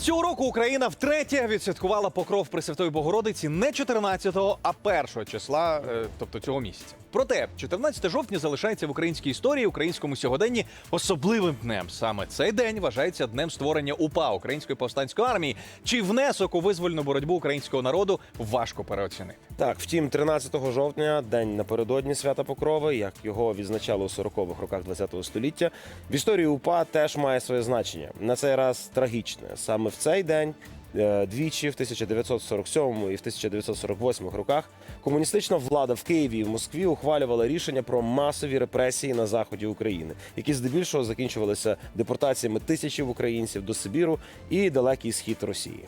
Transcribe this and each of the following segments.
Цього року Україна втретє відсвяткувала покров Пресвятої Богородиці не 14-го, а 1 числа, е, тобто цього місяця. Проте 14 жовтня залишається в українській історії, українському сьогоденні особливим днем. Саме цей день вважається днем створення УПА Української повстанської армії. Чи внесок у визвольну боротьбу українського народу важко переоцінити. Так, втім, 13 жовтня, день напередодні свята Покрови, як його відзначали у 40-х роках ХХ століття, в історії УПА теж має своє значення. На цей раз трагічне. Саме в цей день. е, Двічі в 1947 і в 1948 роках комуністична влада в Києві і в Москві ухвалювала рішення про масові репресії на заході України, які здебільшого закінчувалися депортаціями тисячів українців до Сибіру і далекий схід Росії.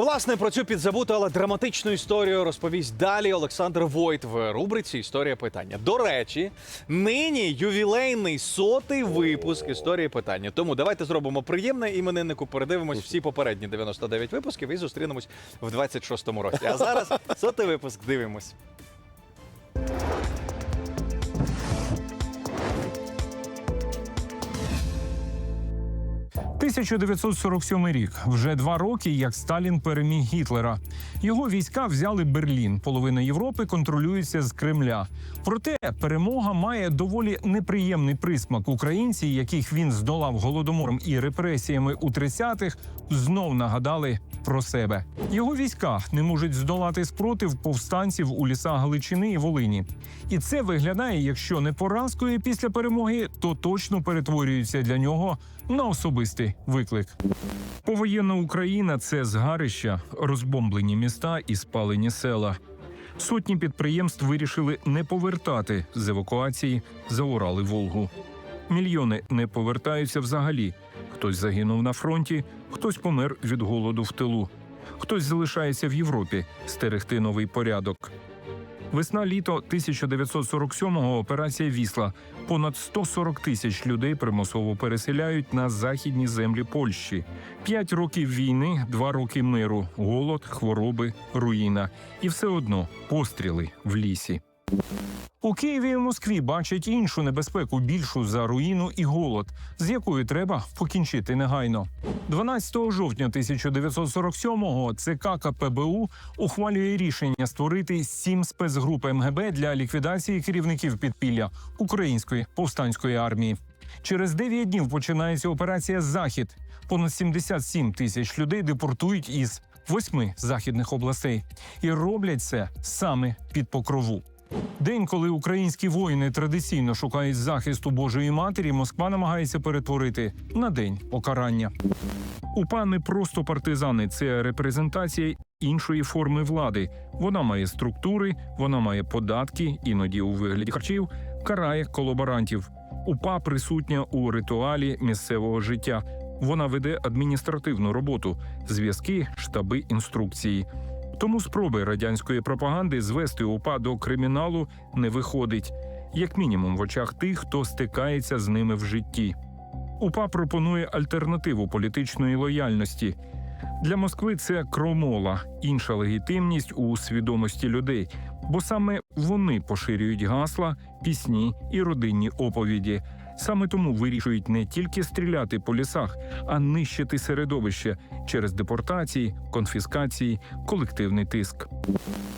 Власне, про цю підзабуту, але драматичну історію розповість далі Олександр Войт в рубриці Історія питання. До речі, нині ювілейний сотий випуск історії питання. Тому давайте зробимо приємне імениннику. Передивимось всі попередні 99 випусків і зустрінемось в 26-му році. А зараз сотий випуск дивимось. 1947 рік. Вже два роки, як Сталін переміг Гітлера. Його війська взяли Берлін. Половина Європи контролюється з Кремля. Проте перемога має доволі неприємний присмак. Українці, яких він здолав голодомором і репресіями у 30-х, знов нагадали про себе. Його війська не можуть здолати спротив повстанців у лісах Галичини і Волині. І це виглядає, якщо не поразкою після перемоги, то точно перетворюється для нього на особистий виклик. Повоєнна Україна це згарища, розбомблені міста і спалені села. Сотні підприємств вирішили не повертати з евакуації за Урал Волгу. Мільйони не повертаються взагалі. Хтось загинув на фронті, хтось помер від голоду в тилу, хтось залишається в Європі стерегти новий порядок. Весна-літо 1947-го операція Вісла. Понад 140 тисяч людей примусово переселяють на західні землі Польщі. П'ять років війни, два роки миру, голод, хвороби, руїна. І все одно постріли в лісі. У Києві і Москві бачать іншу небезпеку, більшу за руїну і голод, з якою треба покінчити негайно. 12 жовтня 1947-го ЦК КПБУ ухвалює рішення створити сім спецгруп МГБ для ліквідації керівників підпілля Української повстанської армії. Через 9 днів починається операція Захід. Понад 77 тисяч людей депортують із восьми західних областей і роблять це саме під покрову. День, коли українські воїни традиційно шукають захисту Божої матері, Москва намагається перетворити на день покарання. УПА не просто партизани, це репрезентація іншої форми влади. Вона має структури, вона має податки, іноді у вигляді харчів, карає колаборантів. УПА присутня у ритуалі місцевого життя. Вона веде адміністративну роботу, зв'язки, штаби, інструкції. Тому спроби радянської пропаганди звести УПА до криміналу не виходить, як мінімум в очах тих, хто стикається з ними в житті. УПА пропонує альтернативу політичної лояльності. Для Москви це кромола, інша легітимність у свідомості людей, бо саме вони поширюють гасла, пісні і родинні оповіді. Саме тому вирішують не тільки стріляти по лісах, а нищити середовище через депортації, конфіскації, колективний тиск.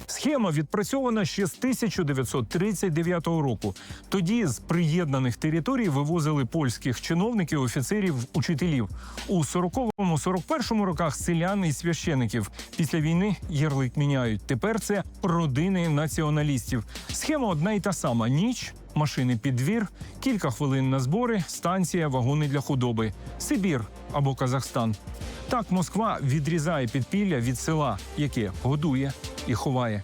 Схема відпрацьована ще з 1939 року. Тоді з приєднаних територій вивозили польських чиновників, офіцерів, учителів. У 40-41 роках селян і священиків. Після війни ярлик міняють. Тепер це родини націоналістів. Схема одна й та сама: ніч. Машини під двір, кілька хвилин на збори, станція, вагони для худоби, Сибір або Казахстан. Так Москва відрізає підпілля від села, яке годує і ховає.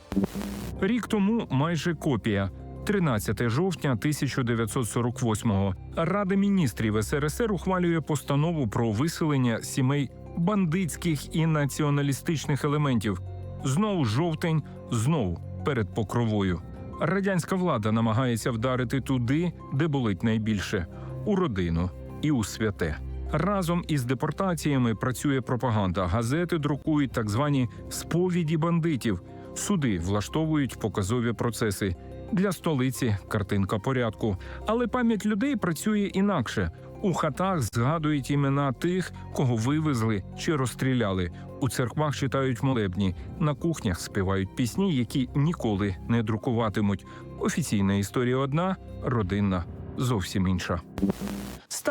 Рік тому майже копія. 13 жовтня 1948-го. Рада міністрів СРСР ухвалює постанову про виселення сімей бандитських і націоналістичних елементів. Знову жовтень, знову перед покровою. Радянська влада намагається вдарити туди, де болить найбільше у родину і у святе. Разом із депортаціями працює пропаганда. Газети друкують так звані сповіді бандитів. Суди влаштовують показові процеси. Для столиці картинка порядку. Але пам'ять людей працює інакше. У хатах згадують імена тих, кого вивезли чи розстріляли. У церквах читають молебні, на кухнях співають пісні, які ніколи не друкуватимуть. Офіційна історія одна, родинна зовсім інша.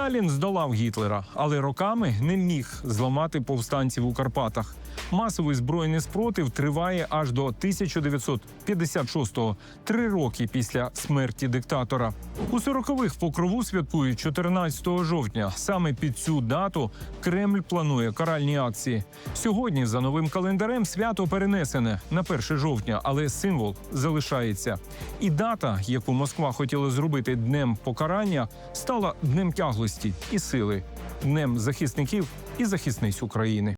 Сталін здолав Гітлера, але роками не міг зламати повстанців у Карпатах. Масовий збройний спротив триває аж до 1956-го, три роки після смерті диктатора. У 40-х в покрову святкують 14 жовтня. Саме під цю дату Кремль планує каральні акції. Сьогодні за новим календарем свято перенесене на 1 жовтня, але символ залишається. І дата, яку Москва хотіла зробити днем покарання, стала днем тяглості і сили, днем захисників і захисниць України.